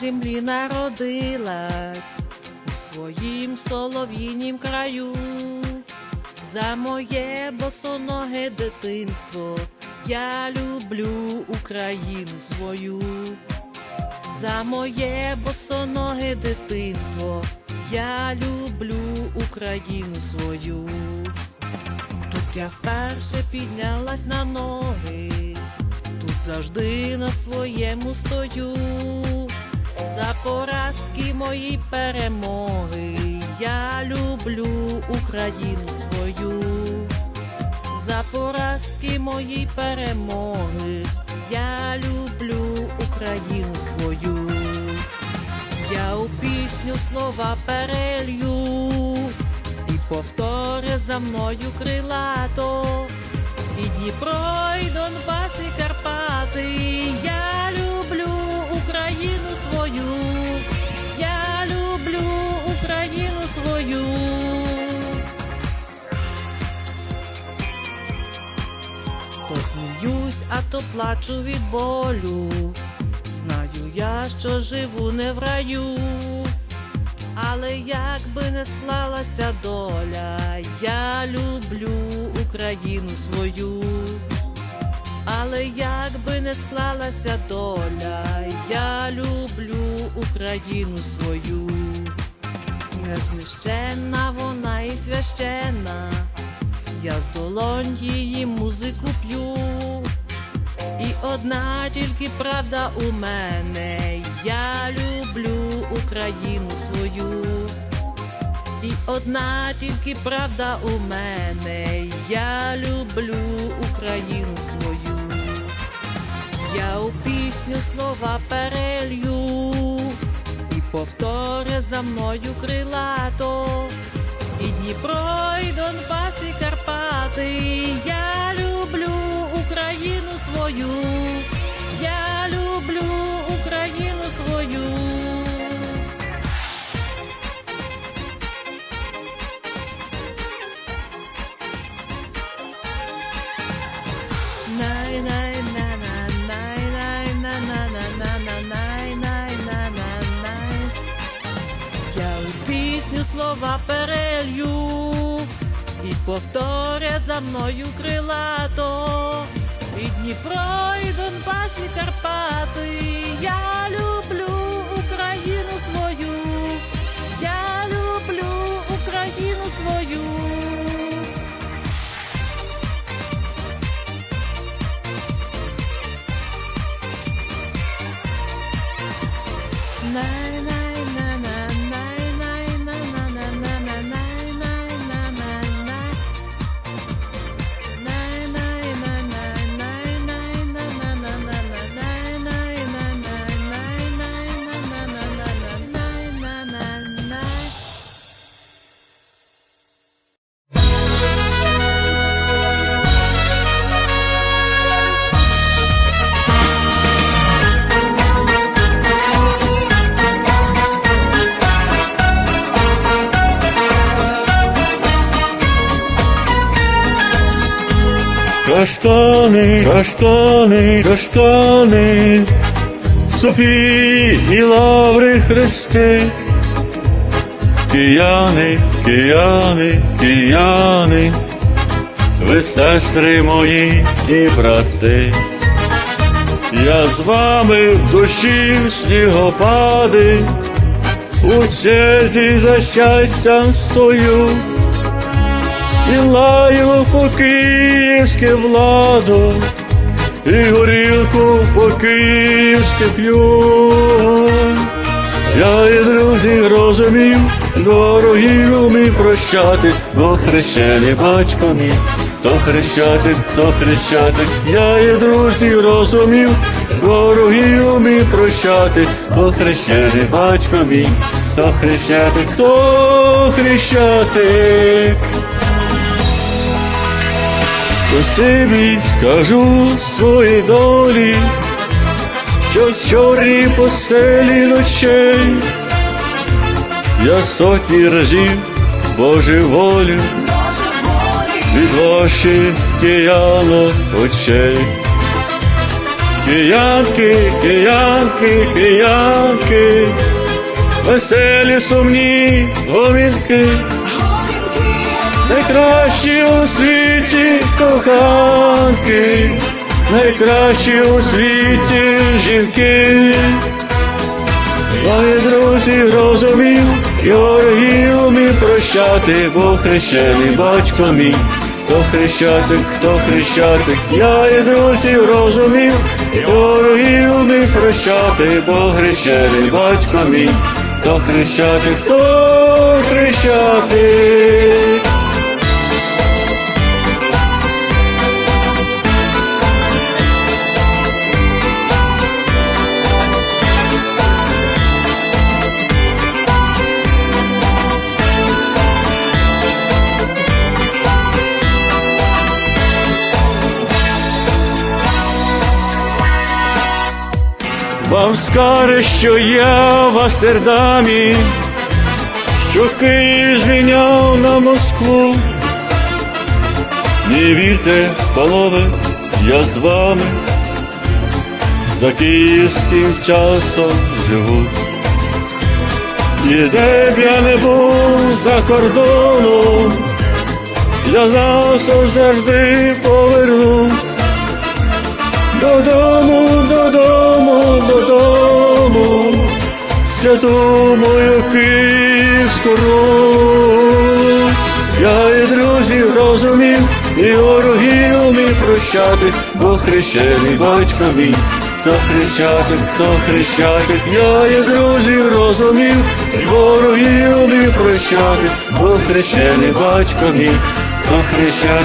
землі народилась у своїм солов'їнім краю. За моє босоноге дитинство я люблю Україну свою. За моє босоноге дитинство я люблю Україну свою. Тут я вперше піднялась на ноги, тут завжди на своєму стою. За поразки мої перемоги я люблю Україну свою. За поразки мої перемоги я люблю Україну свою. Я у пісню слова перелью і повторя за мною крилато. І Дніпро, і Донбас, і Карпати. То плачу від болю. Знаю я, що живу не в раю. Але як би не склалася доля, я люблю Україну свою. Але як би не склалася доля, я люблю Україну свою. Незнищенна вона і священна, я з долонь її музику п'ю. І одна тільки правда у мене, я люблю Україну свою. І одна тільки правда у мене, я люблю Україну свою. Я у пісню слова перелью, і повторя за мною крилато. І Дніпро, і Донбас, і Свою. Я люблю Україну свою. Най най на на най най на на на на на най най на на най Я у пісню слова перелью і повторять за мною крилато. І Дніпро, і Донбас, і Карпати. Я люблю Україну свою. Я люблю Україну свою. Най Каштани, каштани, каштани, Софії і лаври хрести, кияни, кияни, кияни, ви сестри мої і брати. Я з вами в душі снігопади, у черзі за щастям стою. І лаю по київське владу, і горілку по київське п'ю. Я і друзі розумів, дорогі умі прощати, бо хрещений батько то хрещати, то хрещати, я і друзі розумів, дорогі умі прощати, бо хрещений батько то хрещати, хто хрещати. Спасибі скажу своїй долі, що з чорні постелі ночей я сотні разів Божеволю від ваших киянок очей. Киянки, киянки, киянки, веселі сумні гомінки, найкращі у світі коханки, найкращі у світі жінки. Мої друзі розумів, і ворогів мій прощати, бо хрещений батько мій. Хто хрещатик, хто хрещатик, я і друзів розумів, і ворогів прощати, бо хрещений батько мій. Хто хрещатик, хто хрещатик. Вам скаже, що я в Амстердамі, що Київ звіняв на Москву. Не вірте, панове, я з вами за київським часом живу. І де б я не був за кордоном, я завжди завжди. Додому, додому, мою київську Я і друзів розумів, і ворогів мій прощати, бо хрещений батько мій. Хто хрещатик, хто хрещатик, я і друзів розумів, і ворогів мій прощати, бо хрещений батько мій, хто хрещатик.